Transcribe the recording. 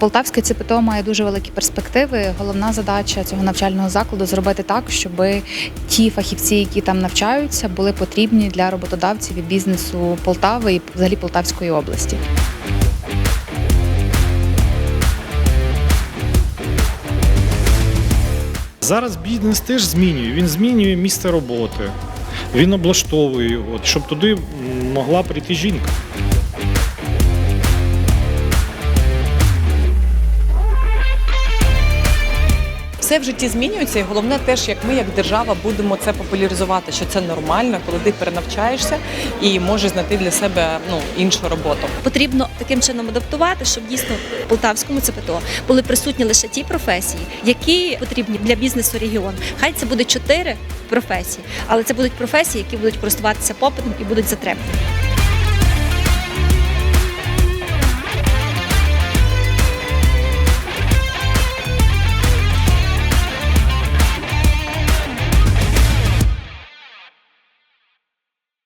Полтавське ЦПТО має дуже великі перспективи. Головна задача цього навчального закладу зробити так, щоб ті фахівці, які там навчаються, були потрібні для роботодавців і бізнесу Полтави і взагалі Полтавської області. Зараз бізнес теж змінює. Він змінює місце роботи, він облаштовує його, щоб туди могла прийти жінка. Все в житті змінюється, і головне теж, як ми, як держава, будемо це популяризувати, що це нормально, коли ти перенавчаєшся і можеш знайти для себе ну іншу роботу. Потрібно таким чином адаптувати, щоб дійсно в полтавському ЦПТО були присутні лише ті професії, які потрібні для бізнесу регіону. Хай це буде чотири професії, але це будуть професії, які будуть користуватися попитом і будуть затребувані.